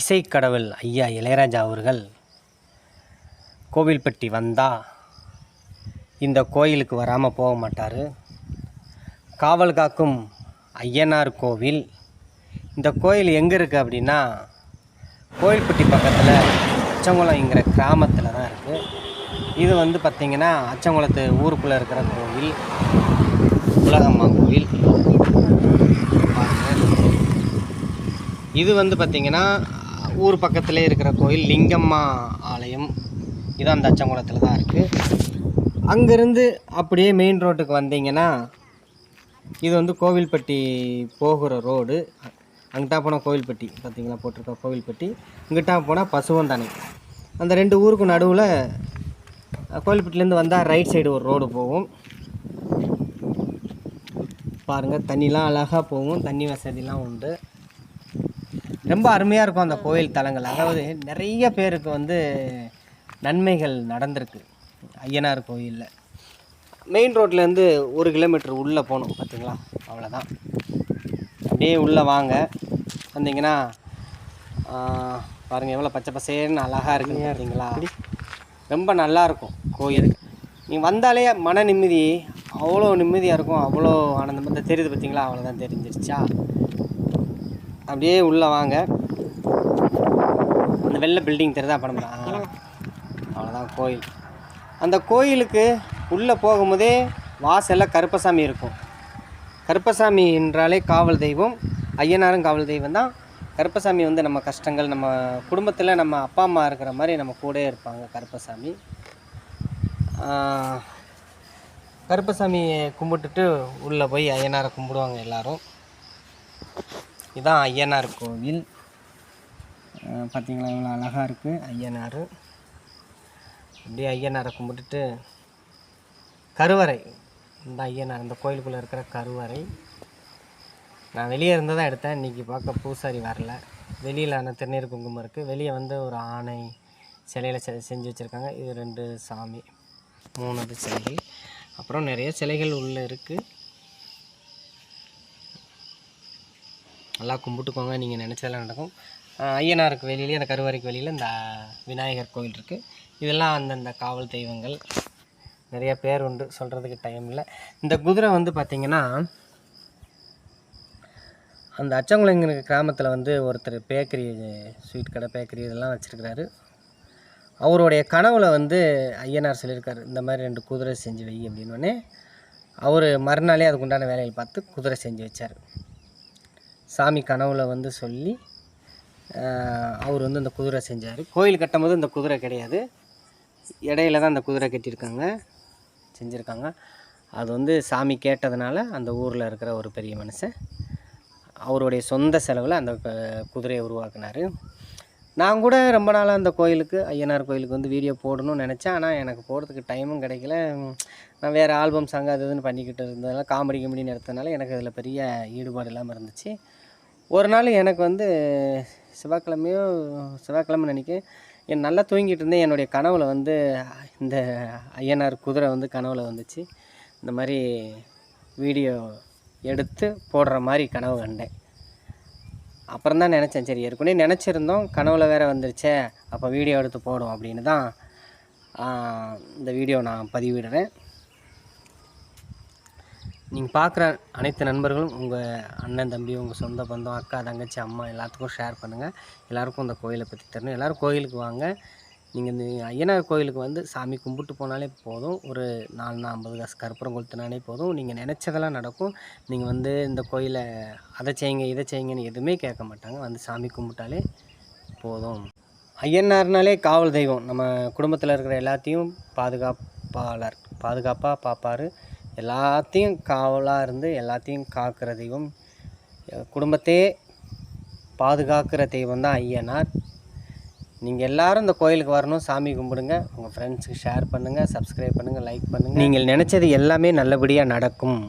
இசைக்கடவுள் ஐயா இளையராஜா அவர்கள் கோவில்பட்டி வந்தால் இந்த கோயிலுக்கு வராமல் போக மாட்டார். காவல் காக்கும் ஐயனார் கோவில். இந்த கோயில் எங்கே இருக்குது அப்படின்னா கோயில்பட்டி பக்கத்தில் அச்சங்குளம்ங்கிற கிராமத்தில் தான் இருக்குது இது வந்து பார்த்திங்கன்னா அச்சங்குளத்து ஊருக்குள்ளே இருக்கிற கோவில். உலகம்மா கோவில். இது வந்து பார்த்திங்கன்னா ஊர் பக்கத்திலே இருக்கிற கோயில் லிங்கம்மா ஆலயம். இதான் அந்த தான் இருக்குது அங்கேருந்து அப்படியே மெயின் ரோட்டுக்கு வந்தீங்கன்னா இது வந்து கோவில்பட்டி போகிற ரோடு அங்கிட்டா போனால் கோவில்பட்டி பார்த்தீங்களா போட்டிருக்க கோவில்பட்டி. இங்கிட்டா போனால் பசுவந்தானே. அந்த ரெண்டு ஊருக்கு நடுவில் கோவில்பட்டிலேருந்து வந்தால் ரைட் சைடு ஒரு ரோடு போகும். பாருங்கள் தண்ணிலாம் அழகாக போகும். தண்ணி வசதிலாம் உண்டு. ரொம்ப அருமையாக இருக்கும் அந்த கோயில் தலங்கள். அதாவது நிறைய பேருக்கு வந்து நன்மைகள் நடந்திருக்கு ஐயனார் கோயிலில். மெயின் ரோட்லேருந்து ஒரு கிலோமீட்டர் உள்ளே போகணும் பார்த்தீங்களா அவ்வளோதான் அப்படியே உள்ளே வாங்க. வந்தீங்கன்னா பாருங்கள் எவ்வளோ பச்சை பசேன்னு அழகாக இருக்குங்க பார்த்தீங்களா ரொம்ப நல்லா இருக்கும் கோயில் நீ வந்தாலே மன நிம்மதி அவ்வளோ நிம்மதியாக இருக்கும் அவ்வளோ ஆனந்தம். தெரியுது பார்த்தீங்களா அவ்வளோதான் தெரிஞ்சிருச்சா? அப்படியே உள்ளே வாங்க. அந்த வெள்ளை பில்டிங் தெரியுதா படம் அவ்வளோதான் கோயில். அந்த கோயிலுக்கு உள்ளே போகும்போதே வாசலில் கருப்பசாமி இருக்கும். கருப்பசாமி என்றாலே காவல் தெய்வம் ஐயனாரும் காவல் தெய்வம் தான். கருப்பசாமி வந்து நம்ம கஷ்டங்கள் நம்ம குடும்பத்தில் நம்ம அப்பா அம்மா இருக்கிற மாதிரி நம்ம கூட இருப்பாங்க கருப்பசாமி. கருப்பசாமியை கும்பிட்டுட்டு உள்ளே போய் ஐயனாரை கும்பிடுவாங்க எல்லோரும். இதுதான் ஐயனார் கோவில். பார்த்திங்களா பார்த்தீங்களா அழகாக இருக்குது ஐயனார். அப்படியே ஐயனாரை கும்பிட்டுட்டு கருவறை. இந்த ஐயனார் இந்த கோயிலுக்குள்ளே இருக்கிற கருவறை. நான் வெளியே இருந்து தான் எடுத்தேன். இன்றைக்கி பார்க்க பூசாரி வரல. வெளியில் அந்த திருநீர் குங்குமம் இருக்குது வெளியே வந்து ஒரு ஆணை சிலையில் செ செஞ்சு வச்சுருக்காங்க. இது ரெண்டு சாமி மூணு சிலைகள் அப்புறம் நிறைய சிலைகள் உள்ளே இருக்குது நல்லா கும்பிட்டுக்கோங்க. நீங்கள் நினச்சதெல்லாம் நடக்கும். ஐயனாருக்கு வெளியிலே அந்த கருவறைக்கு வெளியில் இந்த விநாயகர் கோயில் இருக்குது இதெல்லாம் அந்தந்த காவல் தெய்வங்கள். நிறைய பேர் உண்டு. சொல்கிறதுக்கு டைம் இல்லை. இந்த குதிரை வந்து பார்த்திங்கன்னா அந்த அச்சங்குளங்கிற கிராமத்தில் வந்து ஒருத்தர் பேக்கரி ஸ்வீட் கடை பேக்கரி இதெல்லாம் வச்சுருக்கிறாரு. அவருடைய கனவுல வந்து ஐயனார் சொல்லியிருக்காரு இந்த மாதிரி ரெண்டு குதிரை செஞ்சு வை அப்படின்னோடனே. அவர் மறுநாளே அதுக்குண்டான வேலையில் பார்த்து குதிரை செஞ்சு வச்சார். சாமி கனவுல வந்து சொல்லி அவர் வந்து அந்த குதிரை செஞ்சார். கோயில் கட்டும்போது இந்த குதிரை கிடையாது. இடையில தான் அந்த குதிரை கட்டியிருக்காங்க செஞ்சுருக்காங்க. அது வந்து சாமி கேட்டதுனால அந்த ஊரில் இருக்கிற ஒரு பெரிய மனுஷன் அவருடைய சொந்த செலவில் அந்த குதிரையை உருவாக்குனார். நான் கூட ரொம்ப நாளாக அந்த கோயிலுக்கு ஐயனார் கோயிலுக்கு வந்து வீடியோ போடணும்னு நினச்சேன். ஆனால் எனக்கு போகிறதுக்கு டைமும் கிடைக்கல. நான் வேறு ஆல்பம் சாங் அது இதுன்னு பண்ணிக்கிட்டு இருந்ததுனால காமெடி கமெடி எடுத்ததுனால எனக்கு அதில் பெரிய ஈடுபாடு இல்லாமல் இருந்துச்சு. ஒரு நாள் எனக்கு வந்து செவ்வாய்க்கிழமையோ செவ்வாய்க்கிழமை நினைக்க என் நல்லா தூங்கிட்டு இருந்தேன் என்னுடைய கனவில் வந்து இந்த ஐயனார் குதிரை வந்து கனவில் வந்துச்சு. இந்த மாதிரி வீடியோ எடுத்து போடுற மாதிரி கனவு கண்டேன். அப்புறம் தான் நினச்சேன் சரி ஏற்கனவே நினச்சிருந்தோம் கனவுல வேறு வந்துருச்சே அப்போ வீடியோ எடுத்து போடும் அப்படின்னு தான் இந்த வீடியோ நான் பதிவிடுறேன். நீங்கள் பார்க்குற அனைத்து நண்பர்களும் உங்கள் அண்ணன் தம்பி உங்கள் சொந்த பந்தம் அக்கா தங்கச்சி அம்மா எல்லாத்துக்கும் ஷேர் பண்ணுங்கள் எல்லாருக்கும் இந்த கோயிலை பற்றி தரணும் எல்லோரும் கோயிலுக்கு வாங்க. நீங்கள் இந்த ஐயனார் கோயிலுக்கு வந்து சாமி கும்பிட்டு போனாலே போதும். ஒரு நாலு ஐம்பது காசு கற்பூரம் கொளுத்துனாலே போதும். நீங்கள் நினச்சதெல்லாம் நடக்கும். நீங்கள் வந்து இந்த கோயிலை அதை செய்யுங்க இதை செய்யுங்கன்னு எதுவுமே கேட்க மாட்டாங்க. வந்து சாமி கும்பிட்டாலே போதும். ஐயனார்னாலே காவல் தெய்வம். நம்ம குடும்பத்தில் இருக்கிற எல்லாத்தையும் பாதுகாப்பாளர் பாதுகாப்பாக பார்ப்பார் எல்லாத்தையும் காவலாக இருந்து எல்லாத்தையும் காக்கிற தெய்வம் குடும்பத்தையே பாதுகாக்கிற தெய்வம் தான் ஐயனார். நீங்கள் எல்லாரும் இந்த கோயிலுக்கு வரணும் சாமி கும்பிடுங்க. உங்கள் ஃப்ரெண்ட்ஸுக்கு ஷேர் பண்ணுங்கள் சப்ஸ்கிரைப் பண்ணுங்கள் லைக் பண்ணுங்கள் நீங்கள் நினச்சது எல்லாமே நல்லபடியாக நடக்கும்.